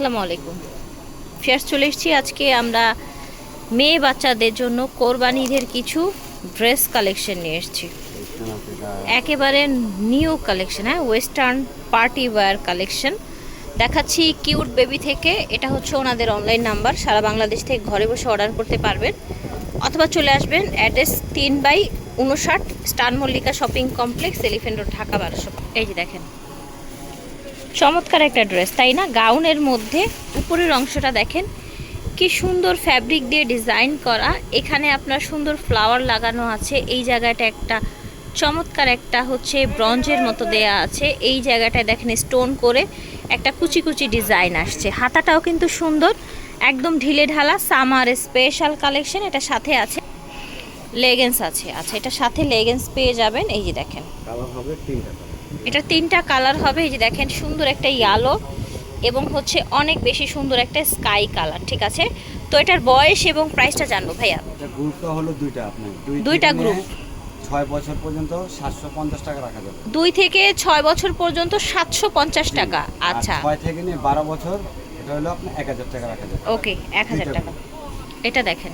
আসসালামু আলাইকুম। ফেয়ার চলে এসেছি আজকে আমরা মেয়ে বাচ্চাদের জন্য কোরবানিদের কিছু ড্রেস কালেকশন নিয়ে এসেছি। একেবারে নিউ কালেকশন হ্যাঁ ওয়েস্টার্ন পার্টি ওয়্যার কালেকশন। দেখাচ্ছি কিউট বেবি থেকে, এটা হচ্ছে ওনাদের অনলাইন নাম্বার, সারা বাংলাদেশ থেকে ঘরে বসে অর্ডার করতে পারবেন। অথবা চলে আসবেন, অ্যাড্রেস তিন বাই উনষাট star Mallika shopping complex Elephant Road, Dhaka বারোশো। এই যে দেখেন চমৎকার একটা ড্রেস তাই না? গাউনের মধ্যে উপরের অংশটা দেখেন, কি সুন্দর ফ্যাব্রিক দিয়ে ডিজাইন করা। এখানে আপনার সুন্দর ফ্লাওয়ার লাগানো আছে। এই জায়গাটা একটা চমৎকার একটা হচ্ছে ব্রঞ্জের মতো দেয়া আছে। এই জায়গাটায় দেখেন স্টোন করে একটা কুচি কুচি ডিজাইন আসছে। হাতাটাও কিন্তু সুন্দর, একদম ঢিলে ঢালা সামার স্পেশাল কালেকশন এটা সাথে আছে। লেগেন্স আছে। আচ্ছা এটা সাথে লেগেন্স পেয়ে যাবেন। এই যে দেখেন। কালার হবে তিনটা। এটা তিনটা কালার হবে এই যে দেখেন সুন্দর একটা ইয়ালো এবং হচ্ছে অনেক বেশি সুন্দর একটা স্কাই কালার ঠিক আছে? তো এটার বয়স এবং প্রাইসটা জানব ভাইয়া। এটা গ্রুপটা হলো দুইটা আপনার দুই দুইটা group। ছয় বছর পর্যন্ত সাতশো পঞ্চাশ টাকা রাখা যাবে। দুই থেকে ছয় বছর পর্যন্ত সাতশো পঞ্চাশ টাকা। আচ্ছা। ছয় থেকে নিয়ে বারো বছর এটা হলো আপনার এক হাজার টাকা রাখা যাবে। ওকে এক হাজার টাকা। এটা দেখেন।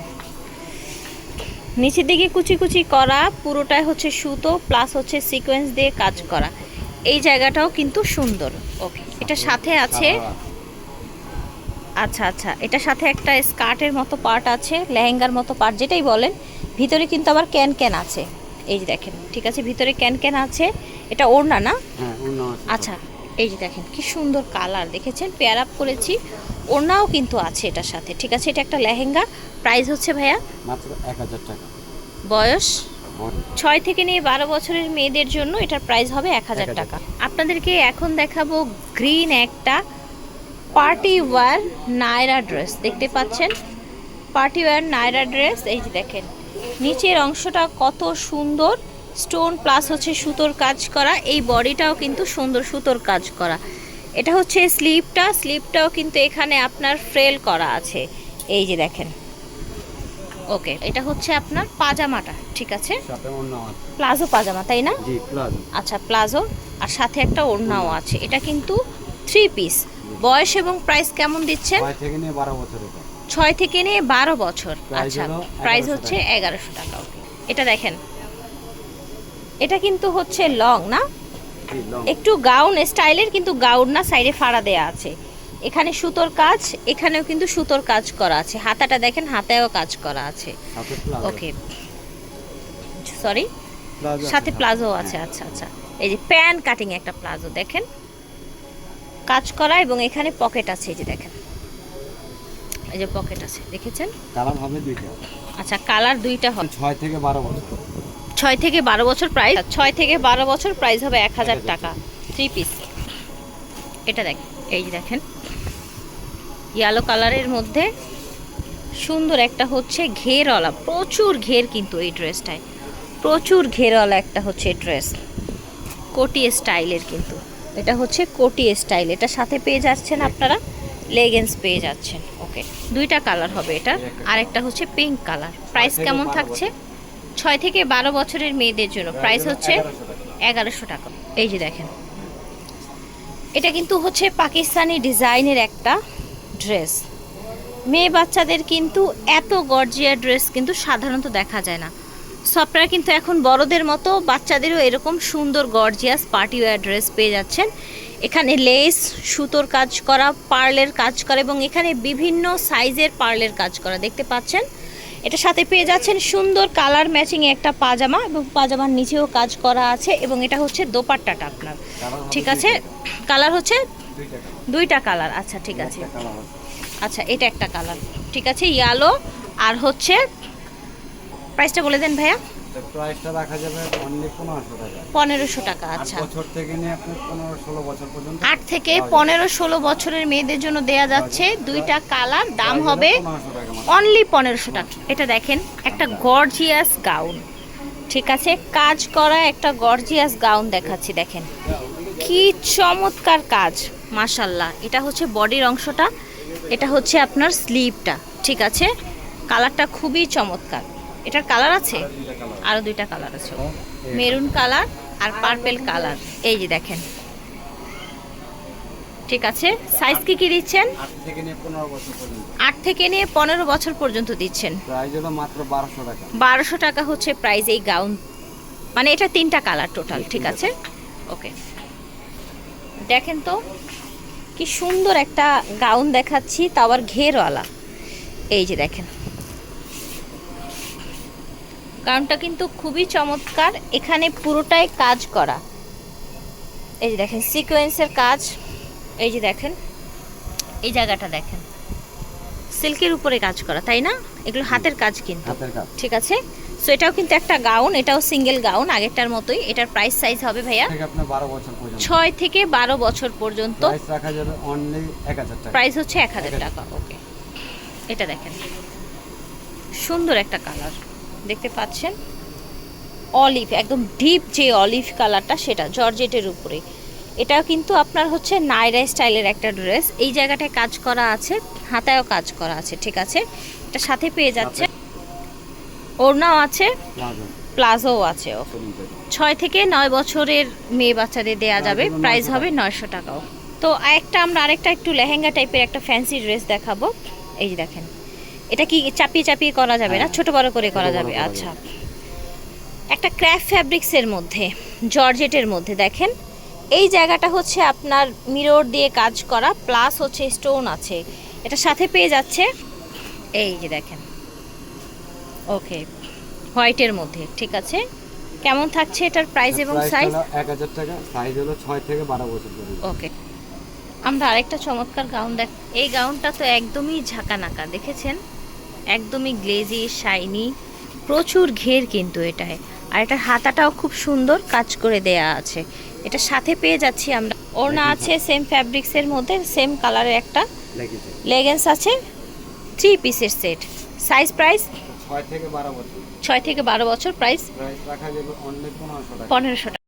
নিচের দিকে কুচি কুচি করা পুরোটাই হচ্ছে সুতো প্লাস হচ্ছে সিকোয়েন্স দিয়ে কাজ করা। এই জায়গাটাও কিন্তু সুন্দর। ওকে এটা সাথে আছে আচ্ছা আচ্ছা এটার সাথে একটা স্কার্টের মতো পার্ট আছে লেহেঙ্গার মতো পার্ট যেটাই বলেন। ভিতরে কিন্তু আবার ক্যান ক্যান আছে। এই যে দেখেন ঠিক আছে ভিতরে ক্যান ক্যান আছে। এটা ওড়না না? হ্যাঁ আচ্ছা এই যে দেখেন কি সুন্দর কালার। দেখেছেন? পেয়ার আপ করেছি। ওড়নাও কিন্তু আছে এটার সাথে ঠিক আছে? এটা একটা লেহেঙ্গা। প্রাইস হচ্ছে ভাইয়া? মাত্র এক হাজার টাকা। বয়স। ছয় থেকে নিয়ে বারো বছরের মেয়েদের জন্য এটার প্রাইস হবে এক হাজার টাকা। আপনাদেরকে এখন দেখাবো গ্রিন একটা পার্টি ওয়্যার নায়রা ড্রেস দেখতে পাচ্ছেন? পার্টি ওয়্যার নায়রা ড্রেস এই যে দেখেন। নিচের অংশটা কত সুন্দর। স্টোন প্লাস হচ্ছে সুতোর কাজ করা। এই বডিটাও কিন্তু সুন্দর সুতোর কাজ করা। এটা হচ্ছে স্লিপটা স্লিপটাও কিন্তু এখানে আপনার ফ্রেল করা আছে। এই যে দেখেন। ওকে এটা হচ্ছে আপনার পাজামাটা ঠিক আছে? প্লাজো পাজামা তাই না? আচ্ছা প্লাজো আর সাথে একটা ওড়নাও আছে। এটা কিন্তু থ্রি পিস বয়স এবং প্রাইস কেমন দিচ্ছেন? ছয় থেকে নিয়ে বারো বছর আচ্ছা প্রাইস হচ্ছে এগারোশো টাকা ওকে। এটা দেখেন। এটা কিন্তু হচ্ছে লং না? একটু গাউন স্টাইলের কিন্তু গাউন না সাইডে ফাড়া দেয়া আছে। এখানে সুতোর কাজ এখানেও কিন্তু সুতোর কাজ করা আছে। হাতাটা দেখেন হাতেও কাজ করা আছে। ওকে। সরি? সাথে প্লাজো হ্যাঁ। আছে আচ্ছা আচ্ছা। এই যে প্যান কাটিং একটা প্লাজো দেখেন। কাজ করা এবং এখানে পকেট আছে এই যে দেখেন। এই যে পকেট আছে দেখেছেন? কালার হবে দুইটা। আচ্ছা কালার দুইটা হবে। ছয় থেকে বারো বছর। ছয় থেকে বারো বছর প্রাইস ছয় থেকে বারো বছর প্রাইস হবে এক হাজার টাকা। Three piece. এটা দেখেন এই যে দেখেন। ইয়েলো কালারের মধ্যে সুন্দর একটা হচ্ছে ঘেরওয়ালা, প্রচুর ঘের কিন্তু এই ড্রেসটায় প্রচুর ঘেরওয়ালা একটা হচ্ছে ড্রেস কোটি স্টাইলের কিন্তু। এটা হচ্ছে কোটি স্টাইল এটা সাথে পেয়ে যাচ্ছেন আপনারা লেগেন্স পেয়ে যাচ্ছেন ওকে দুইটা কালার হবে এটা, আর একটা হচ্ছে পিঙ্ক কালার প্রাইস কেমন থাকছে? ছয় থেকে বারো বছরের মেয়েদের জন্য প্রাইস হচ্ছে এগারোশো টাকা। এই যে দেখেন। এটা কিন্তু হচ্ছে পাকিস্তানি ডিজাইনের একটা ড্রেস। মেয়ে বাচ্চাদের কিন্তু এত গর্জিয়া ড্রেস কিন্তু সাধারণত দেখা যায় না। সো কিন্তু এখন বড়দের মতো বাচ্চাদেরও এরকম সুন্দর গর্জিয়াস পার্টি ওয়্যার ড্রেস পেয়ে যাচ্ছেন। এখানে লেস, সুতোর কাজ করা, পার্লের কাজ করা এবং এখানে বিভিন্ন সাইজের পার্লের কাজ করা দেখতে পাচ্ছেন। এটা সাথে পেয়ে যাচ্ছেন সুন্দর কালার ম্যাচিং একটা পাজামা এবং পাজামার নিচেও কাজ করা আছে এবং এটা হচ্ছে দোপাট্টাটা আপনার। ঠিক আছে? কালার হচ্ছে দুইটা কালার আচ্ছা ঠিক আছে। আচ্ছা এটা একটা কালার। ঠিক আছে ইয়ালো আর হচ্ছে প্রাইসটা বলে দেন ভাইয়া। প্রাইসটা রাখা যাবে অনলি পনেরোশো টাকা। পনেরোশো টাকা আচ্ছা। বছর থেকে নিয়ে আপনি পনেরো ষোলো বছর পর্যন্ত আট থেকে পনেরো ষোলো বছরের মেয়েদের জন্য দেয়া যাচ্ছে দুইটা কালার দাম হবে। অনলি পনেরোশো টাকা। এটা দেখেন একটা গর্জিয়াস গাউন ঠিক আছে কাজ করা একটা গর্জিয়াস গাউন দেখাচ্ছি দেখেন। কি চমৎকার কাজ। মাশাল্লাহ এটা হচ্ছে বডির অংশটা এটা হচ্ছে আপনার স্লিভটা ঠিক আছে? কালারটা খুবই চমৎকার। এটার কালার আছে? আরও দুইটা কালার আছে। মেরুন কালার আর পার্পেল কালার এই যে দেখেন। ঠিক আছে? সাইজ কি কি দিচ্ছেন? আট থেকে নিয়ে পনেরো বছর পর্যন্ত। দিচ্ছেন। বারোশো টাকা। হচ্ছে প্রাইস এই গাউন মানে এটা তিনটা কালার টোটাল ঠিক আছে? ওকে দেখেন তো কি সুন্দর একটা গাউন দেখাচ্ছি তা আবার ঘেরওয়ালা। এই যে দেখেন। গাউনটা কিন্তু খুবই চমৎকার এখানে পুরোটাই কাজ করা। এই যে দেখেন সিকোয়েন্সের কাজ। এই যে দেখেন এই জায়গাটা দেখেন। সিল্কের উপরে কাজ করা তাই না? এগুলো হাতের কাজ কিন্তু। ঠিক আছে? সো এটাও কিন্তু একটা গাউন এটাও সিঙ্গেল গাউন আগেরটার মতোই। এটার প্রাইস সাইজ হবে ভাইয়া আপনার বারো বছর ছয় থেকে বারো বছর পর্যন্ত প্রাইস হচ্ছে এক হাজার টাকা ওকে এটা দেখেন। সুন্দর একটা কালার দেখতে পাচ্ছেন? অলিভ একদম ডিপ যে অলিভ কালারটা সেটা জর্জেটের উপরে। এটাও কিন্তু আপনার হচ্ছে নাইরা স্টাইলের একটা ড্রেস এই জায়গাটায় কাজ করা আছে হাতায়ও কাজ করা আছে ঠিক আছে? এটা সাথে পেয়ে যাচ্ছে। ওড়নাও আছে প্লাজোও আছে ছয় থেকে নয় বছরের মেয়ে বাচ্চাদের দেয়া যাবে। প্রাইস হবে নয়শো টাকাও। তো একটা আমরা আরেকটা একটু লেহেঙ্গা টাইপের একটা ফ্যান্সি ড্রেস দেখাবো। এই যে দেখেন এটা কি চাপিয়ে চাপিয়ে করা যাবে না? হ্যাঁ, ছোট বড় করে করা যাবে আচ্ছা। একটা ক্র্যাফট ফ্যাব্রিক্সের মধ্যে জর্জেটের মধ্যে দেখেন। এই জায়গাটা হচ্ছে আপনার মিরর দিয়ে কাজ করা প্লাস হচ্ছে স্টোন আছে। এটা সাথে পেয়ে যাচ্ছে এই যে দেখেন। ওকে হোয়াইটের মধ্যে ঠিক আছে? কেমন থাকছে এটার প্রাইস এবং সাইজ এক হাজার টাকা সাইজ হলো ছয় থেকে বারো বছর পর্যন্ত ওকে আমরা আরেকটা চমৎকার গাউন দেখ এই গাউনটা তো একদমই ঝাঁকানাকা দেখেছেন? একদমই গ্লেজি শাইনি প্রচুর ঘের কিন্তু এটায়। আর এটার হাতাটাও খুব সুন্দর কাজ করে দেয়া আছে। এটা সাথে পেয়ে যাচ্ছি আমরা। ওড়না আছে সেম ফ্যাব্রিক্সের মধ্যে সেম কালারের একটা লেগেন্স আছে। থ্রি পিসের সেট সাইজ প্রাইস ছয় থেকে বারো বছর। ছয় থেকে বারো বছর প্রাইস পনেরোশো টাকা।